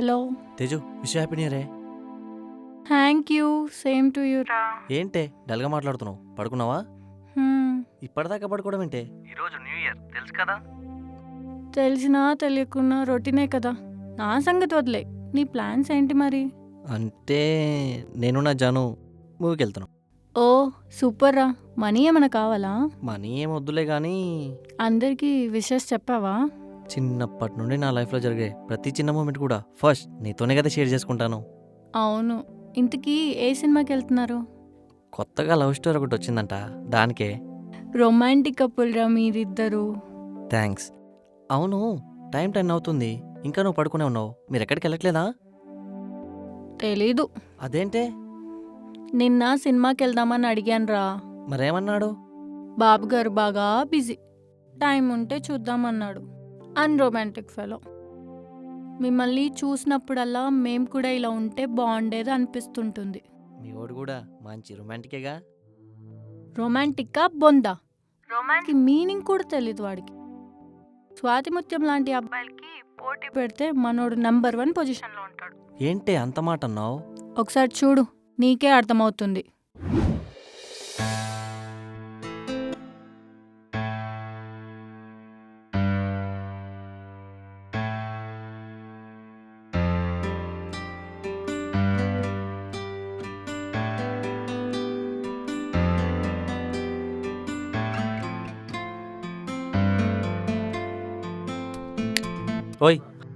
Hello. Teju wish happy new year thank you same to you రా. ఏంటే డల్గా మాట్లాడుతున్నావు? పడుకున్నావా? హ్మ్, ఇప్పటిదాకా పడుకోవడం ఏంటే? ఈరోజు న్యూ ఇయర్ తెలుసు కదా? తెలిసినా తెలియకున్నా రొటీనే కదా. నా సంగతి వదిలే. నీ ప్లాన్స్ ఏంటి మరి? అంటే నేను నా జాను మూవీకి వెళ్తున్నాం ఓ సూపర్ రా. మనీ ఏమైనా కావాలా? మనీ ఏం వద్దులే కానీ అందరికీ విషెస్ చెప్పావా? చిన్నప్పటి నుండి నా లైఫ్లో జరిగే ప్రతి చిన్న మూమెంట్ కూడా ఫస్ట్ నీతోనే కదా షేర్ చేసుకుంటాను. అవును. ఇంతకీ ఏ సినిమాకి వెళ్తున్నారు? కొత్తగా లవ్ స్టోరీ ఒకటి వచ్చిందంట. దానికే. రొమాంటిక్ కపుల్ రా మీరిద్దరు. థ్యాంక్స్. అవును. టైం టెన్ అవుతుంది. ఇంకా నువ్వు పడుకునే ఉన్నావు. మీరు ఎక్కడికి వెళ్ళట్లేదా? తెలీదు. అదేంటే? నిన్న సినిమాకి వెళ్దామని అడిగాను రా. మరేమన్నాడు? బాబు గారు బాగా బిజీ. టైం ఉంటే చూద్దామన్నాడు. అన్రొమాంటిక్ ఫెలో మిమ్మల్ని చూసినప్పుడల్లా మేం కూడా ఇలా ఉంటే బాగుండేది అనిపిస్తుంటుంది. మీ వాడు కూడా మంచి రొమాంటికేగా? రొమాంటిక్గా బొందా? రొమాంటిక్ మీనింగ్ కూడా తెలీదు వాడికి. స్వాతిముత్యం లాంటి అబ్బాయిలకి పోటీ పెడితే మనోడు నెంబర్ వన్ పొజిషన్లో ఉంటాడు. ఏంటే అంత మాట అన్నావు ఒకసారి చూడు నీకే అర్థమవుతుంది.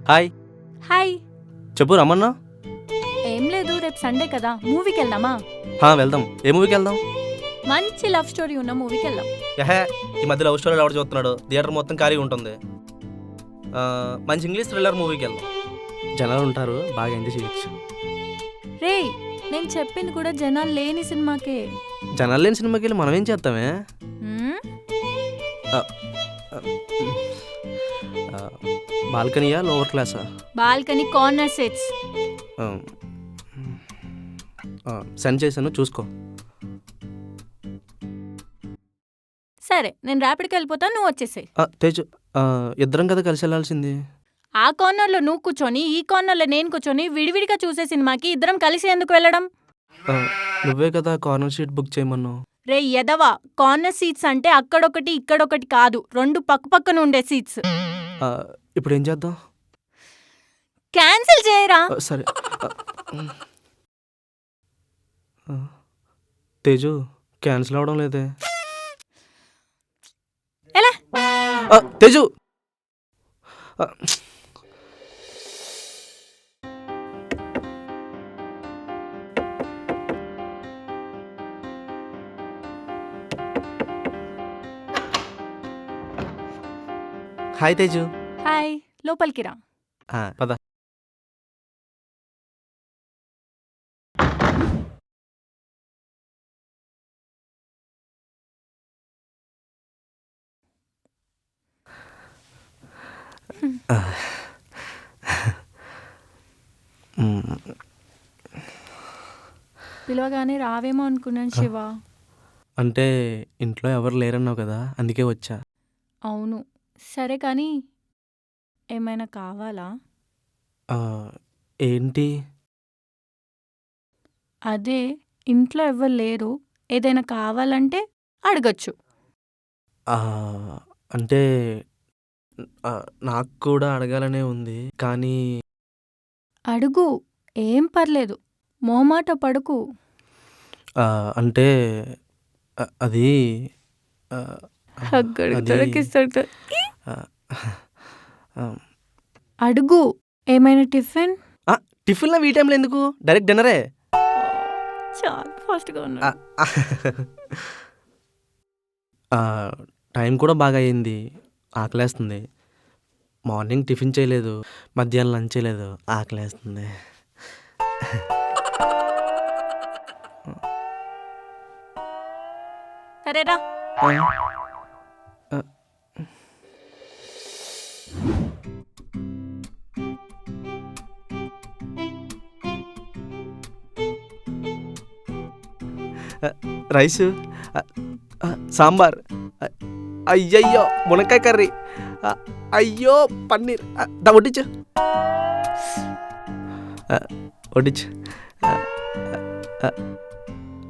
హాయ్. హాయ్. చెప్పు రమ్మన్నా ఏం లేదు రేపు సండే కదా మూవీకి వెళ్దామా హా, వెళ్దాం. ఏ మూవీకి వెళ్దాం మంచి లవ్ స్టోరీ ఉన్న మూవీకి వెళ్దాం యహే ఈ మధ్య లవ్ స్టోరీలు ఎవరు చూస్తున్నాడు? థియేటర్ మొత్తం ఖాళీగా ఉంటుంది. ఆ, మంచి ఇంగ్లీష్ థ్రిల్లర్ మూవీకి వెళ్దాం జనాలు ఉంటారు బాగా ఎంజాయ్ చేయొచ్చు. రే నేను చెప్పింది కూడా జనాలు లేని సినిమాకే. జనాలు లేని సినిమాకి వెళ్ళి మనం ఏం చేస్తామే? హ్మ్? బాల్కనీయా లోవర్ క్లాసా? Balcony corner seats. సెండ్ చేశాను చూసుకో. సరే నేను ర్యాపిడ్కి వెళ్ళిపోతాను నువ్వు వచ్చేసేయ్. ఆ, తేజు ఆ, ఇద్దరం కదా కలిసి వెళ్ళాల్సింది? ఆ కార్నర్లో నువ్వు కూర్చొని ఈ కార్నర్లో నేను కూర్చొని విడివిడిగా చూసే సినిమాకి ఇద్దరం కలిసి ఎందుకు వెళ్ళడం? ఆ, నువ్వే కదా కార్నర్ సీట్ బుక్ చేయమన్నావు. రే ఎదవా కార్నర్ సీట్స్ అంటే అక్కడొకటి ఇక్కడొకటి కాదు రెండు పక్క పక్కన ఉండే సీట్స్. ఇప్పుడు ఏం చేద్దాం? క్యాన్సిల్ చేయరా? ఆ, సరే. ఆ, ఆ, తేజు క్యాన్సిల్ అవడం లేదే. ఎలా? ఆ, తేజు! ఆ, హాయ్ తేజు. హాయ్ లోపలికి రా. పద. పిలవగానే రావేమో అనుకున్నాను శివ. అంటే ఇంట్లో ఎవరు లేరన్నావు కదా అందుకే వచ్చా. అవును. సరే కానీ ఏమైనా కావాలా? ఆ, ఏంటి? అదే ఇంట్లో ఎవ్వరు లేరు. ఏదైనా కావాలంటే అడగచ్చు. ఆ, అంటే ఆ, నాకు కూడా అడగాలనే ఉంది కానీ అడుగు ఏం పర్లేదు. మోమాట పడుకు. ఆ, అంటే అది ఆ, అడుగు. ఏమైనా టిఫిన్? టిఫిన్లో ఈ టైంలో ఎందుకు? డైరెక్ట్ డిన్నరే? చాలా ఫాస్ట్గా. ఆ, టైం కూడా బాగా అయింది. ఆకలేస్తుంది. మార్నింగ్ టిఫిన్ చేయలేదు. మధ్యాహ్నం లంచ్ చేయలేదు. ఆకలేస్తుంది. సరేరా. రైసు సాంబార్ అయ్యయ్యో మునక్కాయ కర్రీ అయ్యో పన్నీర్ దా వడ్డించు. వడ్డించు.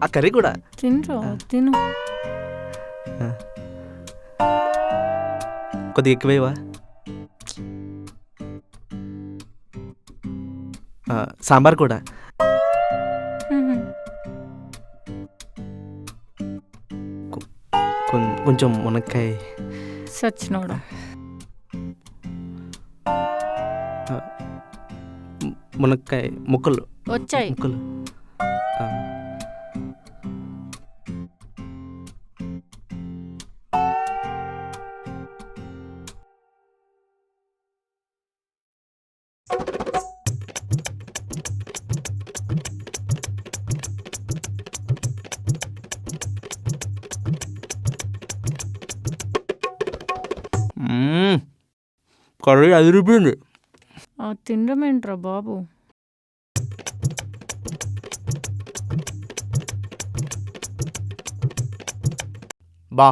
ఆ కర్రీ కూడా? తినరా తిను. కొద్దిగా ఎక్కువేవా? సాంబార్ కూడా? కొంచెం మునక్కాయ. సచ్చినోడు. మునక్కాయ ముక్కలు. వచ్చాయి. ముక్కలు. కర్రీ అదిరిపోయింది ఆ తినడమేంట్రా బాబు? బా.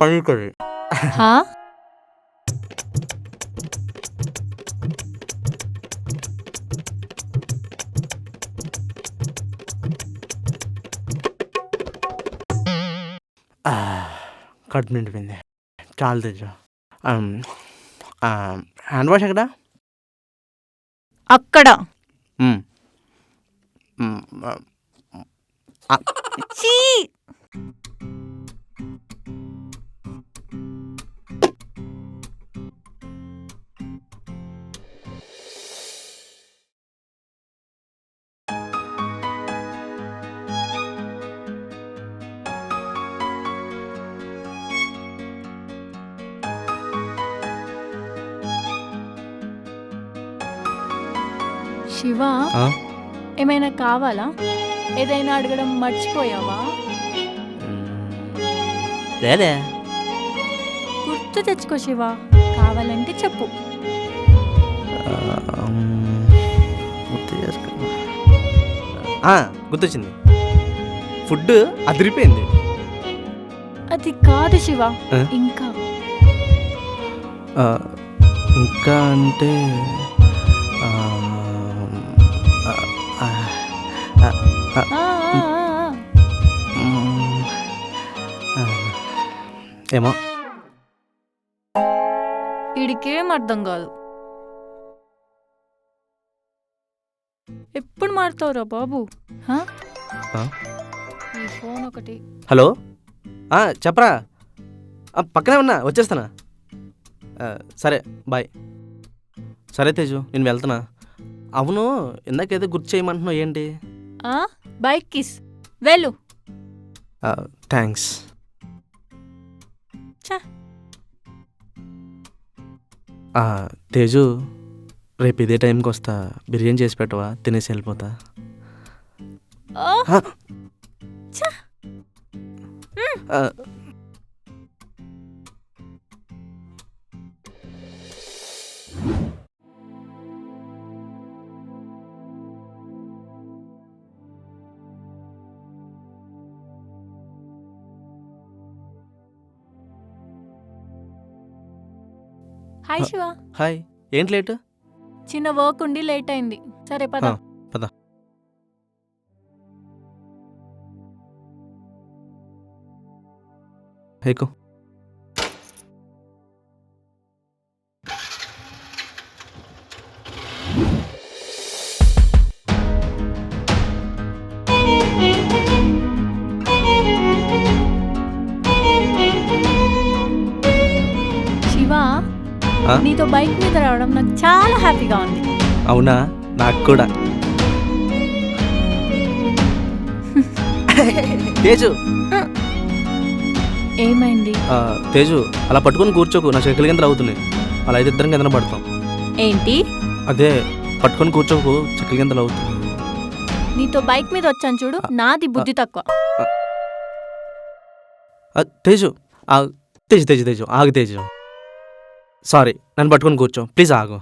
పన్నీర్ కర్రీ. కడుపు నిండిపోయింది చాలు తెచ్చు హ్యాండ్ వాష్ ఎక్కడ? అక్కడ. చీ! శివ? ఏమైనా కావాలా? ఏదైనా అడగడం మర్చిపోయావా. లేదే. గుర్తు తెచ్చుకో శివ కావాలంటే చెప్పు. గుర్తొచ్చింది. ఫుడ్ అదిరిపోయింది. అది కాదు శివ? ఇంకా. ఇంకా అంటే ఏమో. వీడికేం అర్థం కాదు. ఎప్పుడు మారుతావురా బాబు? హా? ఈ ఫోన్ ఒకటి. హలో? ఆ, చెప్పరా. ఆ, పక్కనే ఉన్నా వచ్చేస్తానా ఆ, సరే బాయ్. సరే తేజు నేను వెళ్తున్నా. అవును ఇందాకేదో గుర్తు చేయమంటున్నావు ఏంటి? Bike kiss. వెళ్ళు. థ్యాంక్స్. తేజు రేపు ఇదే టైంకి వస్తా. బిర్యానీ చేసి పెట్టవా? తినేసి వెళ్ళిపోతా. ఓ, హాయ్ శివ. హాయ్. ఏంటి లేటు? చిన్న వర్క్ ఉండి లేట్ అయింది. సరే పద. పద. ఎక్కు నీతో బైక్ మీద రావడం నాకు చాలా హ్యాపీగా ఉంది. అవునా? నాకు కూడా. తేజు. ఏమైంది? ఆ, తేజు అలా పట్టుకొని కూర్చోకు. నా చెక్కల కింద అవుతున్నాయి అలా అయితే ఇద్దరం కింద పడతాం. ఏంటి? అదే పట్టుకొని కూర్చోకు. చెక్కల కింద అవుతుంది నీతో బైక్ మీద వచ్చాను చూడు. నాది బుద్ధి తక్కువ. ఆ, తేజు ఆ, తేజు తేజు తేజు ఆగు తేజు. సారీ నన్ను పట్టుకొని కూర్చో. ప్లీజ్ ఆగు.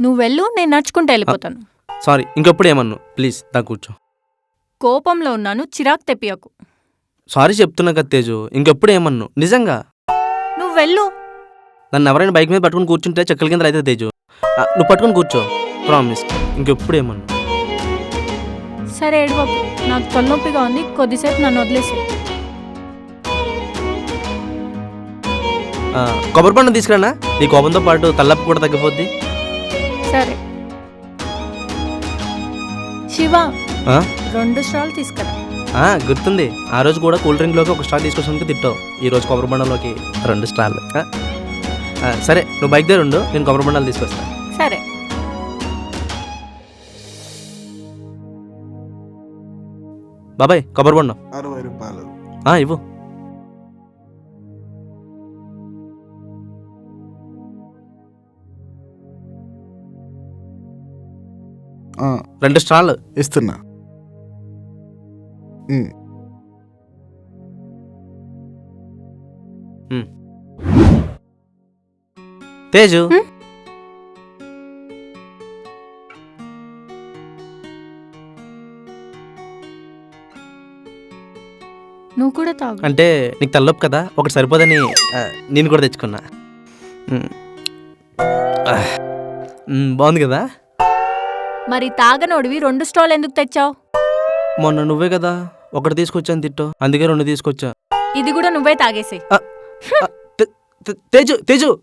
నువ్వు వెళ్ళు నేను నడుచుకుంటూ వెళ్ళిపోతాను. సారీ ఇంకెప్పుడు ఏమన్ను? ప్లీజ్ దా కూర్చో. కోపంలో ఉన్నాను చిరాకు తెప్పియకు. సారీ చెప్తున్నా కదా తేజు ఇంకెప్పుడు ఏమన్ను? నిజంగా? నువ్వు వెళ్ళు. నన్ను ఎవరైనా బైక్ మీద పట్టుకుని కూర్చుంటే చెక్కల కింద అయితే తేజు. ఆ, నువ్వు పట్టుకుని కూర్చో. ప్రామిస్ ఇంకెప్పుడు ఏమన్ను? సరే ఏడవకు. నాకు తలనొప్పిగా ఉంది కొద్దిసేపు నన్ను వదిలేసి కొబ్బరి పండు తీసుకురానా? నీ కోపంతో పాటు తల్లప్పు కూడా తగ్గిపోద్ది. సరే. శివ ఆ? రెండు స్టాల్ తీసుకురా. ఆ, గుర్తుంది. ఆ రోజు కూడా కూల్ డ్రింక్లోకి ఒక స్టాల్ తీసుకొచ్చినందుకు తిట్టావు. ఈ రోజు కొబ్బరి బండలోకి రెండు స్టాల్. సరే నువ్వు బైక్ దగ్గర ఉండు నేను కొబ్బరి బండాలు తీసుకొస్తా. సరే. బాబాయ్ కొబ్బరి బండం అరవై రూపాయలు. ఆ, ఇవ్వు. రెండు స్టాల్ ఇస్తున్నా. తేజు? నువ్వు కూడా తాగు. అంటే నీకు తల్లొప్పు కదా ఒకటి సరిపోదని ఆ, నేను కూడా తెచ్చుకున్నా. మ్. ఆ. మ్, బాగుంది కదా? మరి తాగనోడివి రెండు స్టాల్ ఎందుకు తెచ్చావు? మొన్న నువ్వే కదా ఒకటి తీసుకొచ్చాను తిట్టో. అందుకే రెండు తీసుకొచ్చా. ఇది కూడా నువ్వే తాగేసి తే- తే- తేజు తేజు.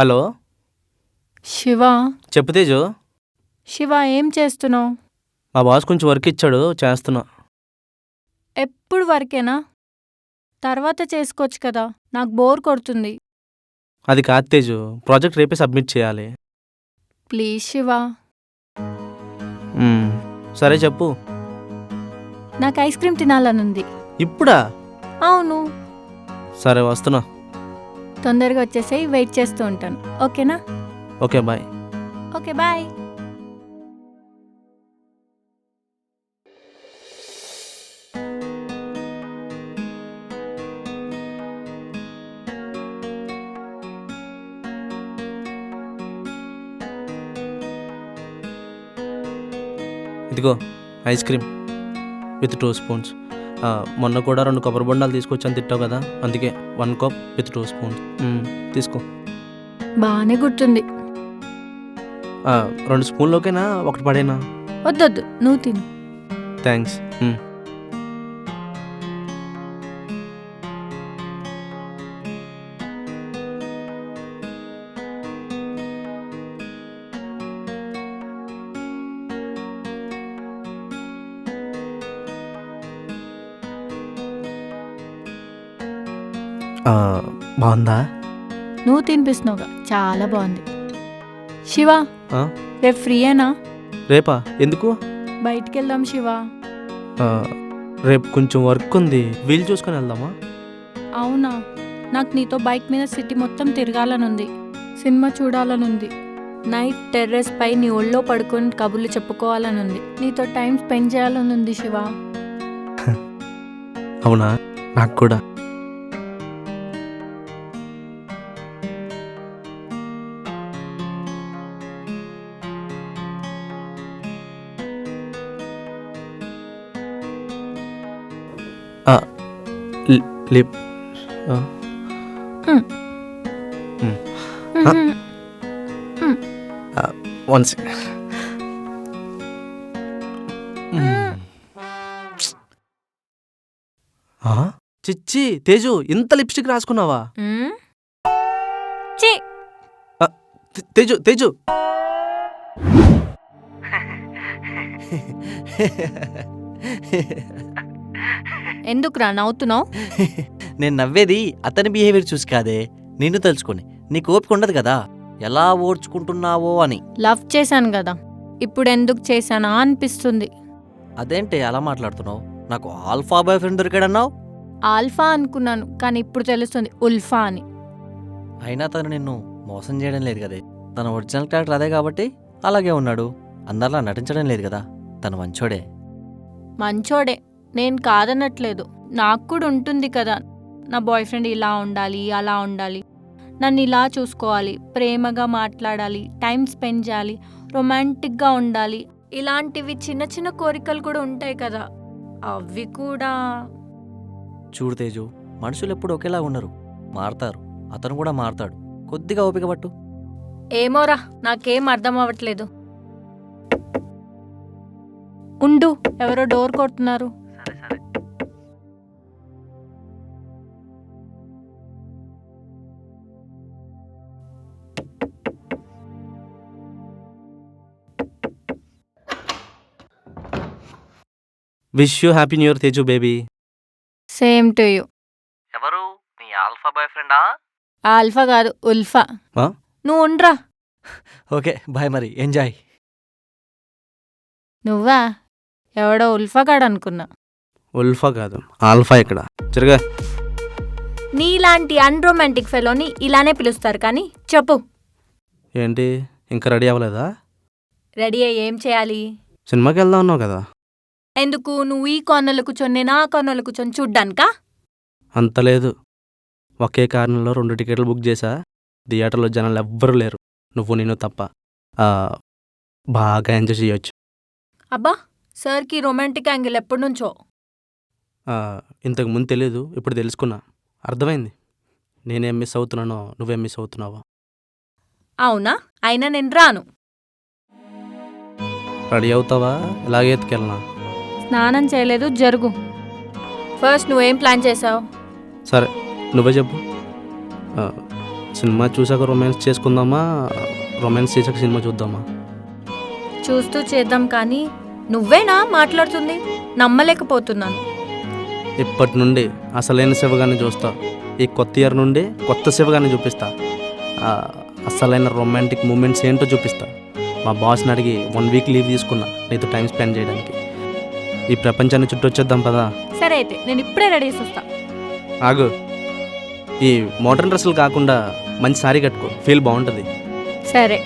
హలో. శివ. చెప్పు తేజు. శివ ఏం చేస్తున్నావు? మా బాస్ కొంచెం వర్క్ ఇచ్చాడు చేస్తున్నా. ఎప్పుడు వరకేనా? తర్వాత చేసుకోవచ్చు కదా నాకు బోర్ కొడుతుంది. అది కాదు తేజు ప్రాజెక్ట్ రేపే సబ్మిట్ చేయాలి. ప్లీజ్ శివ. సరే చెప్పు. నాకు ఐస్ క్రీమ్ తినాలనుంది. ఇప్పుడా? అవును. సరే వస్తున్నా. తొందరగా వచ్చేసేయి వెయిట్ చేస్తూ ఉంటాను. ఓకేనా? Okay bye. Okay bye. ఇదిగో ice cream with two spoons. మొన్న కూడా రెండు కొబ్బరి బొండాలు తీసుకొచ్చాను తిట్టావు కదా? అందుకే one cup with two spoons. తీసుకో. బాగానే గుర్తుంది రెండు స్పూన్లోకేనా ఒకటి పడేనా? వద్దొద్దు నువ్వు తిను. థ్యాంక్స్ బాగుందా? నువ్వు తినిపిస్తున్నావుగా. చాలా బాగుంది. శివ ఆ? రేపు ఫ్రీయేనా రేపా? ఎందుకు? బయటికి వెళ్దాం శివ. ఆ, రేపు కొంచెం వర్క్ ఉంది. వీలు చూసుకొని వెళ్దామా? అవునా. నాకు నీతో బైక్ మీద సిటీ మొత్తం తిరగాలనుంది. సినిమా చూడాలనుంది. నైట్ టెర్రస్ పై నీ ఒళ్ళో పడుకొని కబుర్లు చెప్పుకోవాలనుంది. నీతో టైం స్పెండ్ చేయాలనుంది శివ. అవునా? నాకు కూడా. లి- లిప్ ఆ, ఆ. వన్ సెకండ్ చిచ్చి తేజు ఇంత లిప్స్టిక్ రాసుకున్నావా? మ్మ్. ఛీ, తే- తేజు తేజు. ఎందుకురా నవ్వుతున్నావు? నేను నవ్వేది అతని బిహేవియర్ చూసి కాదే. నిన్ను తెలుసుకొని నీకు ఓపిక ఉండదు కదా. ఎలా ఓడ్చుకుంటున్నావో అని. లవ్ చేశాను కదా. ఇప్పుడు ఎందుకు చేశానా అనిపిస్తుంది. అదేంటి అలా మాట్లాడుతున్నావు? నాకు ఆల్ఫా బాయ్ ఫ్రెండ్ దొరికాడన్నావు? ఆల్ఫా అనుకున్నాను కానీ ఇప్పుడు తెలుస్తుంది ఉల్ఫా అని. అయినా తను నిన్ను మోసం చేయడం లేదు కదే. తన ఒరిజినల్ క్యారెక్టర్ అదే కాబట్టి అలాగే ఉన్నాడు. అందరిలా నటించడం లేదు కదా. తను మంచోడే. మంచోడే. నేను కాదనట్లేదు. నాకు కూడా ఉంటుంది కదా. నా బాయ్ ఫ్రెండ్ ఇలా ఉండాలి అలా ఉండాలి. నన్ను ఇలా చూసుకోవాలి ప్రేమగా మాట్లాడాలి టైం స్పెండ్ చేయాలి రొమాంటిక్గా ఉండాలి. ఇలాంటివి చిన్న చిన్న కోరికలు కూడా ఉంటాయి కదా. అవి కూడా. చూడు తేజు మనుషులు ఎప్పుడు ఒకేలా ఉండరు. మారతారు. అతను కూడా మారతాడు. కొద్దిగా ఓపిక పట్టు. ఏమోరా నాకేం అర్థం అవ్వట్లేదు. ఉండు ఎవరో డోర్ కొడుతున్నారు. Wish you happy new year Teju baby same to you ఎవరు? నీ ఆల్ఫా బాయ్ ఫ్రెండా ఆల్ఫా కాదు ఉల్ఫా ఆ? నువ్వు ఉండ్రా? ఓకే బాయ్ మరి. ఎంజాయ్ నువ్వా? ఎవడో ఉల్ఫా కాడు అనుకున్నా. ఉల్ఫా కాదు ఆల్ఫా ఇక్కడ. జరగా నీలాంటి అన్రొమాంటిక్ ఫెలోని ఇలానే పిలుస్తారు కానీ చెప్పు. ఏంటి? ఇంకా రెడీ అవ్వలేదా? రెడీ అయ్యి ఏం చేయాలి? సినిమాకి వెళ్దాం అన్నావు కదా. ఎందుకు? నువ్వు ఈ కార్నర్లో కూర్చొని నేను ఆ కార్నర్లో కూర్చొని చూడ్డానికా? అంత లేదు. ఒకే కారణంలో రెండు టికెట్లు బుక్ చేశా. థియేటర్లో జనాలు ఎవ్వరూ లేరు. నువ్వు నేను తప్ప. ఆ, బాగా ఎంజాయ్ చేయొచ్చు. అబ్బా సార్కి రొమాంటిక్ యాంగిల్ ఎప్పటి నుంచో. ఆ, ఇంతకు ముందు తెలియదు ఇప్పుడు తెలుసుకున్నా. అర్థమైంది. నేనేం మిస్ అవుతున్నానో నువ్వేం మిస్ అవుతున్నావో. అవునా? అయినా నేను రాను. రెడీ అవుతావా? ఇలాగే ఎత్తుకెళ్ళనా? స్నానం చేయలేదు జరుగు. ఫస్ట్ నువ్వేం ప్లాన్ చేసావు సరే నువ్వే చెప్పు. ఆ, సినిమా చూసాక రొమాన్స్ చేసుకుందామా? రొమాన్స్ చేసాక సినిమా చూద్దామా? చూస్తూ చేద్దాం కానీ నువ్వేనా మాట్లాడుతుంది? నమ్మలేకపోతున్నాను. ఇప్పటి నుండి అసలైన శివగాన్ని చూస్తా. ఈ కొత్త ఇయర్ నుండి కొత్త శివగాన్ని చూపిస్తా. అసలైన రొమాంటిక్ మూమెంట్స్ ఏంటో చూపిస్తా. మా బాస్ని అడిగి వన్ వీక్ లీవ్ తీసుకున్నా నీతో టైం స్పెండ్ చేయడానికి. ఈ ప్రపంచాన్ని చుట్టొచ్చేద్దాం పదా? సరే అయితే నేను ఇప్పుడే రెడీ చేసి ఆగు. ఈ మోడర్న్ డ్రెస్సులు కాకుండా మంచి సారీ కట్టుకో. ఫీల్ బాగుంటుంది. సరే.